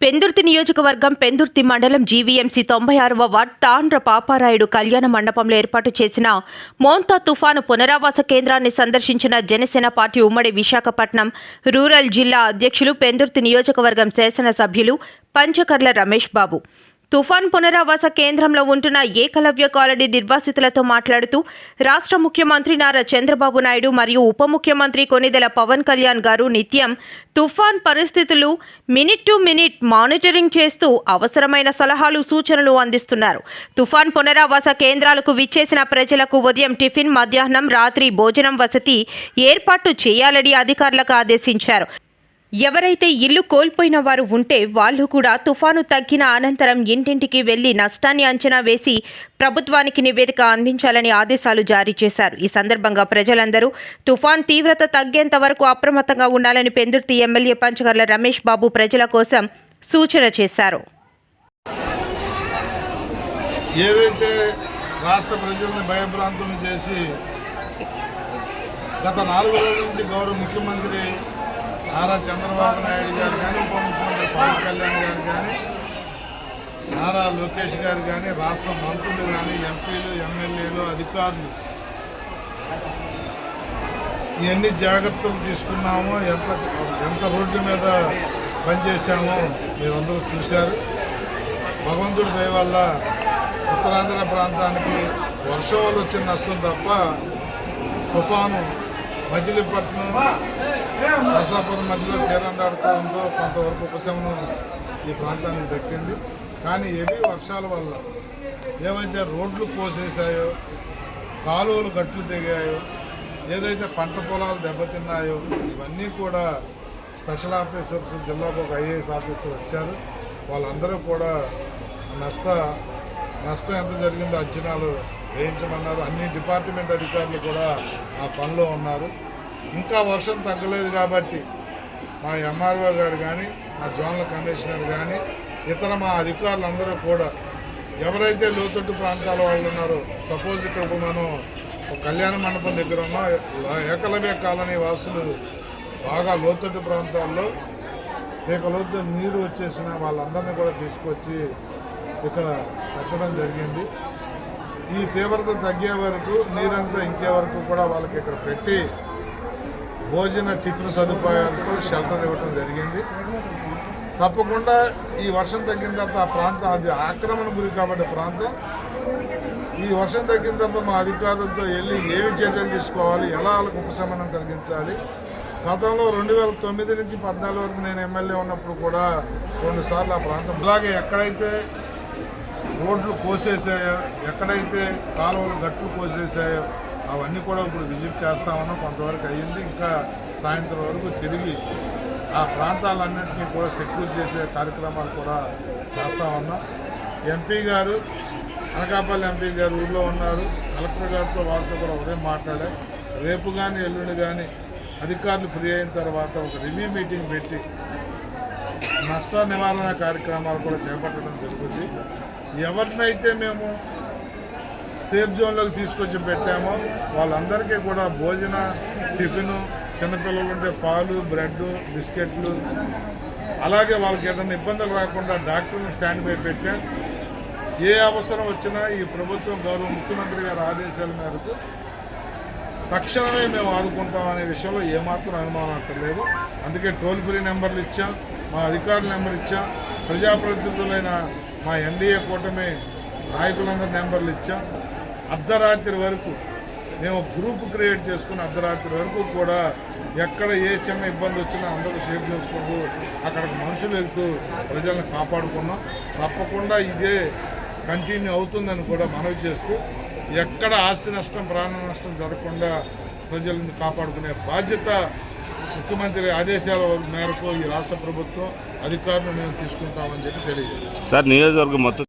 పెందుర్తి నియోజకవర్గం పెందుర్తి మండలం జీవీఎంసీ తొంభై ఆరవ వార్డ్ తాండ్ర పాపారాయుడు కళ్యాణ మండపంలో ఏర్పాటు చేసిన మోంతా తుఫాను పునరావాస కేంద్రాన్ని సందర్శించిన జనసేన పార్టీ ఉమ్మడి విశాఖపట్నం రూరల్ జిల్లా అధ్యక్షులు పెందుర్తి నియోజకవర్గం శాసనసభ్యులు పంచకర్ల రమేష్ బాబు. తుఫాన్ పునరావాస కేంద్రంలో ఉంటున్న ఏకలవ్య కాలనీ నిర్వాసితులతో మాట్లాడుతూ రాష్ట్ర ముఖ్యమంత్రి నారా చంద్రబాబు నాయుడు మరియు ఉప ముఖ్యమంత్రి కొనిదెల పవన్ కళ్యాణ్ గారు నిత్యం తుఫాన్ పరిస్థితులు మినిట్ టు మినిట్ మానిటరింగ్ చేస్తూ అవసరమైన సలహాలు సూచనలు అందిస్తున్నారు. తుఫాన్ పునరావాస కేంద్రాలకు విచ్చేసిన ప్రజలకు ఉదయం టిఫిన్ మధ్యాహ్నం రాత్రి భోజనం వసతి ఏర్పాటు చేయాలని అధికారులకు ఆదేశించారు. ఎవరైతే ఇల్లు కోల్పోయిన వారు ఉంటే వాళ్ళు కూడా తుఫాను తగ్గిన అనంతరం ఇంటింటికి వెళ్ళి నష్టాన్ని అంచనా వేసి ప్రభుత్వానికి నివేదిక అందించాలని ఆదేశాలు జారీ చేశారు. ఈ సందర్భంగా ప్రజలందరూ తుఫాన్ తీవ్రత తగ్గేంత వరకు అప్రమత్తంగా ఉండాలని పెందుర్తి ఎమ్మెల్యే పంచగర్ల రమేష్ బాబు ప్రజల కోసం సూచన చేశారు. ఏదైతే రాష్ట్ర ప్రజల్ని భయభ్రాంతులు చేసి గత నాలుగు రోజుల నుంచి గౌరవ ముఖ్యమంత్రి నారా చంద్రబాబు నాయుడు గారు కానీ ఉప ముఖ్యమంత్రి పవన్ కళ్యాణ్ గారు కానీ నారా లోకేష్ గారు కానీ రాష్ట్ర మంత్రులు కానీ ఎంపీలు ఎమ్మెల్యేలు అధికారులు ఎన్ని జాగ్రత్తలు తీసుకున్నామో ఎంత ఎంత రోడ్డు మీద పనిచేశామో మీరందరూ చూశారు. భగవంతుడి దయ వల్ల ఉత్తరాంధ్ర ప్రాంతానికి వర్షం వల్ల వచ్చిన నష్టం తప్ప తుఫాను మజిలీపట్నం నరసాపురం మధ్యలో తీరం దాడుతుందో కొంతవరకు ఉపశమనం ఈ ప్రాంతానికి దక్కింది. కానీ హెవీ వర్షాల వల్ల ఏవైతే రోడ్లు కోసేసాయో కాలువలు గట్లు దిగాయో ఏదైతే పంట పొలాలు దెబ్బతిన్నాయో ఇవన్నీ కూడా స్పెషల్ ఆఫీసర్స్ జిల్లాకు ఒక ఐఏఎస్ ఆఫీసర్ వచ్చారు. వాళ్ళందరూ కూడా నష్ట నష్టం ఎంత జరిగిందో అంచనాలు వేయించమన్నారు. అన్ని డిపార్ట్మెంట్ అధికారులు కూడా ఆ పనిలో ఉన్నారు. ఇంకా వర్షం తగ్గలేదు కాబట్టి మా ఎంఆర్ఓ గారు కానీ మా జోన్ల కమిషనర్ కానీ ఇతర మా అధికారులందరూ కూడా ఎవరైతే లోతట్టు ప్రాంతాల వాళ్ళు ఉన్నారో సపోజ్ ఇక్కడ ఇప్పుడు మనం ఒక కళ్యాణ మండపం దగ్గర ఉన్న ఏకలవ్య కాలనీ వాసులు బాగా లోతట్టు ప్రాంతాల్లో రేపు లోతు నీరు వచ్చేసిన వాళ్ళందరినీ కూడా తీసుకొచ్చి ఇక్కడ పెట్టడం జరిగింది. ఈ తీవ్రత తగ్గే వరకు నీరంతా ఇంకే వరకు కూడా వాళ్ళకి ఇక్కడ పెట్టి భోజన టిఫిన్ సదుపాయాలతో షెల్టర్ ఇవ్వడం జరిగింది. తప్పకుండా ఈ వర్షం తగ్గిన తర్వాత ఆ ప్రాంతం అది ఆక్రమణ గురి కాబట్టి ప్రాంతం. ఈ వర్షం తగ్గిన తర్వాత మా అధికారులతో వెళ్ళి ఏమి చర్యలు తీసుకోవాలి ఎలా వాళ్ళకు ఉపశమనం కలిగించాలి. గతంలో రెండు వేల తొమ్మిది నుంచి పద్నాలుగు వరకు నేను ఎమ్మెల్యే ఉన్నప్పుడు కూడా రెండుసార్లు ఆ ప్రాంతం అలాగే ఎక్కడైతే రోడ్లు కోసేసాయో ఎక్కడైతే కాలువలు గట్లు కోసేసాయో అవన్నీ కూడా ఇప్పుడు విజిట్ చేస్తా ఉన్నాం కొంతవరకు అయ్యింది. ఇంకా సాయంత్రం వరకు తిరిగి ఆ ప్రాంతాలన్నింటినీ కూడా సెక్యూర్ చేసే కార్యక్రమాలు కూడా చేస్తూ ఉన్నాం. ఎంపీ గారు అనకాపల్లి ఎంపీ గారు ఊళ్ళో ఉన్నారు. కలెక్టర్ గారితో వాళ్ళతో కూడా ఉదయం మాట్లాడారు రేపు కానీ ఎల్లుండి కానీ అధికారులు ఫ్రీ అయిన తర్వాత ఒక రివ్యూ మీటింగ్ పెట్టి నష్ట నివారణ కార్యక్రమాలు కూడా చేపట్టడం జరుగుతుంది. ఎవరినైతే మేము సేఫ్ జోన్లోకి తీసుకొచ్చి పెట్టామో. వాళ్ళందరికీ కూడా భోజన టిఫిన్ చిన్నపిల్లలు ఉంటే పాలు బ్రెడ్ బిస్కెట్లు. అలాగే వాళ్ళకి ఏదైనా ఇబ్బందులు రాకుండా డాక్టర్ని స్టాండ్ బై పెట్టాం. ఏ అవసరం వచ్చినా ఈ ప్రభుత్వం గౌరవ ముఖ్యమంత్రి గారి ఆదేశాల మేరకు తక్షణమే మేము ఆదుకుంటాం అనే విషయంలో ఏమాత్రం అనుమానం అక్కర్లేదు. అందుకే టోల్ ఫ్రీ నెంబర్లు ఇచ్చాం మా అధికారుల నెంబర్ ఇచ్చాం ప్రజాప్రతినిధులైన మా ఎన్డీఏ కూటమి నాయకులందరి నెంబర్లు ఇచ్చాం. అర్ధరాత్రి వరకు మేము గ్రూప్ క్రియేట్ చేసుకుని అర్ధరాత్రి వరకు కూడా ఎక్కడ ఏ చిన్న ఇబ్బంది వచ్చినా అందరూ షేర్ చేసుకుంటూ అక్కడికి మనుషులు వెళ్తూ ప్రజలను కాపాడుకున్నాం. తప్పకుండా ఇదే కంటిన్యూ అవుతుందని కూడా మనవి చేస్తూ ఎక్కడ ఆస్తి నష్టం ప్రాణ నష్టం జరగకుండా ప్రజలను కాపాడుకునే బాధ్యత ముఖ్యమంత్రి ఆదేశాల మేరకు ఈ రాష్ట్ర ప్రభుత్వం అధికారులు మేము తీసుకుంటామని చెప్పి తెలియజేస్తాం. సార్ నియోజకవర్గం మొత్తం